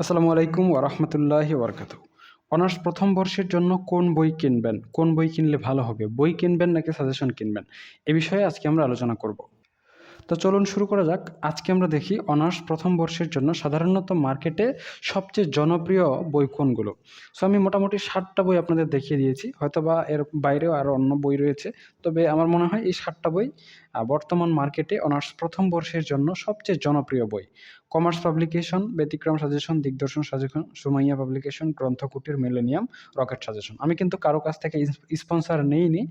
আসসালামু আলাইকুম ওরহমতুল্লাহি ওবরকাতু অনার্স প্রথম বর্ষের জন্য কোন বই কিনবেন? কোন বই কিনলে ভালো হবে? বই কিনবেন নাকি সাজেশন কিনবেন? এ বিষয়ে আজকে আমরা আলোচনা করব। তো চলুন শুরু করা যাক। আজকে আমরা দেখি অনার্স প্রথম বর্ষের জন্য সাধারণত মার্কেটে সবচেয়ে জনপ্রিয় বই কোনগুলো? সো আমি মোটামুটি ষাটটা বই আপনাদের দেখিয়ে দিয়েছি। হয়তোবা এর বাইরেও আরও অন্য বই রয়েছে। তবে আমার মনে হয় এই ষাটটা বই বর্তমান মার্কেটে অনার্স প্রথম বর্ষের জন্য সবচেয়ে জনপ্রিয় বই। Commerce publication, Byatikrom suggestion, Digdarshan suggestion, Sumaiya publication, Granthakutir millennium, rocket suggestion. আমি কিন্তু কারও কাছ থেকে স্পন্সর নেইনি।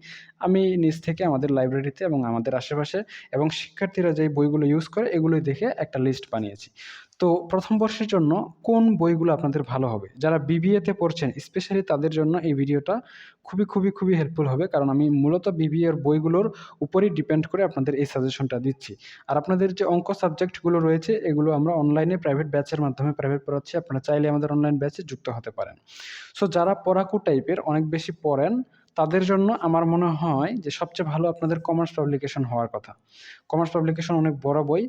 আমি নিজ থেকে আমাদের লাইব্রেরিতে এবং আমাদের আশেপাশে এবং শিক্ষার্থীরা যে বইগুলো ইউজ করে, এগুলোই দেখে একটা লিস্ট বানিয়েছি। তো প্রথম বর্ষের জন্য কোন বইগুলো আপনাদের ভালো হবে? যারা বিবিএতে পড়ছেন স্পেশালি তাদের জন্য এই ভিডিওটা খুবই খুবই খুবই হেল্পফুল হবে, কারণ আমি মূলত বিবিএর বইগুলোর উপরই ডিপেন্ড করে আপনাদের এই সাজেশনটা দিচ্ছি। আর আপনাদের যে অঙ্ক সাবজেক্টগুলো রয়েছে, এগুলো আমরা অনলাইনে প্রাইভেট ব্যাচের মাধ্যমে প্রাইভেট পড়াচ্ছি। আপনারা চাইলে আমাদের অনলাইন ব্যাচে যুক্ত হতে পারেন। সো যারা পড়াকু টাইপের অনেক বেশি পড়েন তাদের জন্য আমার মনে হয় যে সবচেয়ে ভালো আপনাদের কমার্স পাবলিকেশন হওয়ার কথা। কমার্স পাবলিকেশন অনেক বড় বই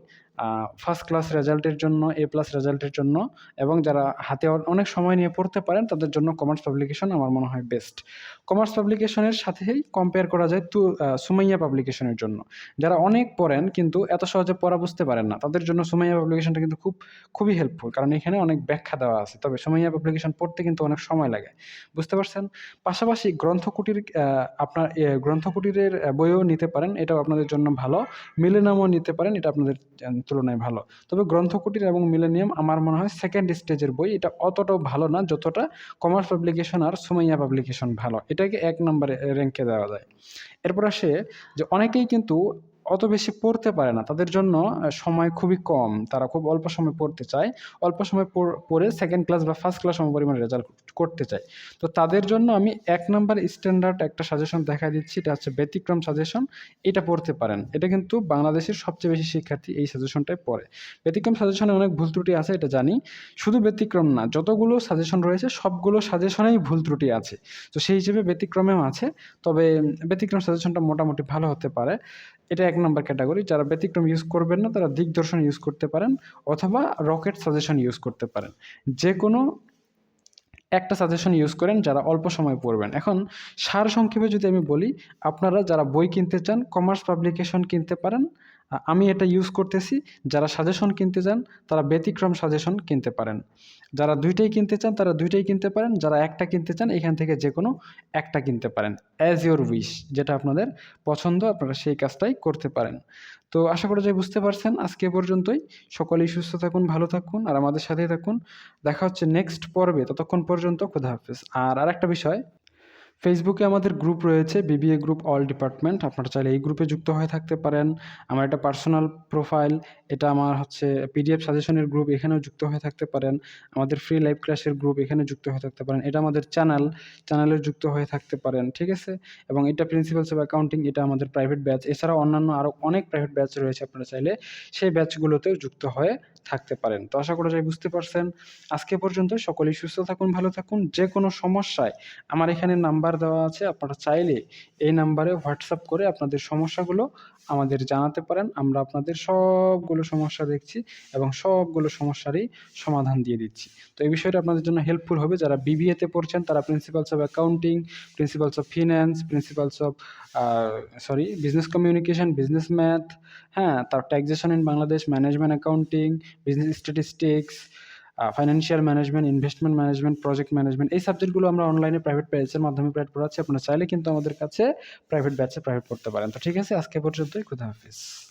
ফার্স্ট ক্লাস রেজাল্টের জন্য এ প্লাস রেজাল্টের জন্য এবং যারা হাতে অনেক সময় নিয়ে পড়তে পারেন, তাদের জন্য কমার্স পাবলিকেশন আমার মনে হয় বেস্ট কমার্স পাবলিকেশনের সাথেই কম্পেয়ার করা যায় তু সুমাইয়া পাবলিকেশনের জন্য। যারা অনেক পড়েন কিন্তু এত সহজে পড়া বুঝতে পারেন না, তাদের জন্য সুমাইয়া পাবলিকেশনটা কিন্তু খুব, খুবই হেল্পফুল কারণ এখানে অনেক ব্যাখ্যা দেওয়া আছে। তবে সুমাইয়া পাবলিকেশন পড়তে কিন্তু অনেক সময় লাগে। বুঝতে পারছেন? পাশাপাশি গ্রন্থকুটির আপনার গ্রন্থকুটিরের বইও নিতে পারেন, এটাও আপনাদের জন্য ভালো। মিলেনিয়ামও নিতে পারেন, এটা আপনাদের তুলনায় ভালো। তবে গ্রন্থকুটির এবং মিলেনিয়াম আমার মনে হয় সেকেন্ড স্টেজের বই, এটা অতটাও ভালো না, যতটা কমার্স পাবলিকেশন আর সুমাইয়া পাবলিকেশন ভালো। এটাকে এক নম্বরে র্যাঙ্কে দেওয়া যায়। এরপর আসে যে, অনেকেই কিন্তু অত বেশি পড়তে পারে না। তাদের জন্য সময় খুবই কম। তারা খুব অল্প সময় পড়তে চায়। অল্প সময় পড়- সেকেন্ড ক্লাস বা ফার্স্ট ক্লাস সমপরিমাণ রেজাল্ট করতে চায়। তো তাদের জন্য আমি এক নাম্বার স্ট্যান্ডার্ড একটা সাজেশন দেখা দিচ্ছি। এটা হচ্ছে ব্যতিক্রম সাজেশন এটা পড়তে পারেন। এটা কিন্তু বাংলাদেশের সবচেয়ে বেশি শিক্ষার্থী এই সাজেশনটাই পড়ে। ব্যতিক্রম সাজেশনে অনেক ভুল ত্রুটি আছে, এটা জানি। শুধু ব্যতিক্রম না, যতগুলো সাজেশন রয়েছে, সবগুলো সাজেশনেই ভুল ত্রুটি আছে। তো সেই হিসেবে ব্যতিক্রমেও আছে। তবে ব্যতিক্রম সাজেশনটা মোটামুটি ভালো হতে পারে। এটা এক নম্বর ক্যাটাগরি, যারা ব্যতিক্রম ইউজ করবেন না, তারা দিগদর্শন ইউজ করতে পারেন অথবা রকেট সাজেশন ইউজ করতে পারেন। যে কোনো একটা সাজেশন ইউজ করেন যারা অল্প সময় পড়বেন। এখন সার সংক্ষেপে যদি আমি বলি, আপনারা যারা বই কিনতে চান কমার্স পাবলিকেশন কিনতে পারেন আমি এটা ইউজ করতেছি। যারা সাজেশন কিনতে চান, তারা ব্যতিক্রম সাজেশন কিনতে পারেন। যারা দুইটাই কিনতে চান, তারা দুইটাই কিনতে পারেন। যারা একটা কিনতে চান, এখান থেকে যে কোনো একটা কিনতে পারেন। অ্যাজ ইউর উইশ যেটা আপনাদের পছন্দ, আপনারা সেই কাজটাই করতে পারেন। তো আশা করা যায় বুঝতে পারছেন। আজকে পর্যন্তই। সকলেই সুস্থ থাকুন, ভালো থাকুন, আর আমাদের সাথেই থাকুন। দেখা হচ্ছে নেক্সট পর্বে। ততক্ষণ পর্যন্ত খুদা হাফিজ। আর আরেকটা বিষয় ফেসবুকে আমাদের গ্রুপ রয়েছে বিবিএ গ্রুপ অল ডিপার্টমেন্ট আপনারা চাইলে এই গ্রুপে যুক্ত হয়ে থাকতে পারেন। আমার একটা পার্সোনাল প্রোফাইল এটা আমার হচ্ছে পিডিএফ সাজেশনের গ্রুপ এখানেও যুক্ত হয়ে থাকতে পারেন। আমাদের ফ্রি লাইভ ক্লাসের গ্রুপ এখানে যুক্ত হয়ে থাকতে পারেন। এটা আমাদের চ্যানেল চ্যানেলে যুক্ত হয়ে থাকতে পারেন, ঠিক আছে? এবং এটা প্রিন্সিপালস অফ অ্যাকাউন্টিং এটা আমাদের প্রাইভেট ব্যাচ এছাড়াও অন্যান্য আরও অনেক প্রাইভেট ব্যাচ রয়েছে, আপনারা চাইলে সেই ব্যাচগুলোতেও যুক্ত হয়ে থাকতে পারেন। তো আশা করা যায় বুঝতে পারছেন। আজকে পর্যন্ত সকলেই সুস্থ থাকুন, ভালো থাকুন। যে কোনো সমস্যায় আমার এখানে নাম্বার দেওয়া আছে। আপনারা চাইলে এই নাম্বারে হোয়াটসঅ্যাপ করে আপনাদের সমস্যাগুলো আমাদের জানাতে পারেন। আমরা আপনাদের সবগুলো সমস্যা দেখছি এবং সবগুলো সমস্যারই সমাধান দিয়ে দিচ্ছি। তো এই বিষয়টা আপনাদের জন্য হেল্পফুল হবে। যারা বিবিএতে পড়ছেন, তারা principles of accounting principles of finance principles of sorry business communication business math হ্যাঁ তার taxation in Bangladesh management accounting business statistics financial management investment management project management এই সাবজেক্টগুলো আমরা অনলাইনে প্রাইভেট ব্যাচের মাধ্যমে প্রাইভেট পড়াচ্ছি আপনারা চাইলে কিন্তু আমাদের কাছে প্রাইভেট ব্যাচে প্রাইভেট পড়তে পারেন। তো ঠিক আছে, আজকে পর্যন্তই। খুদা হাফিজ।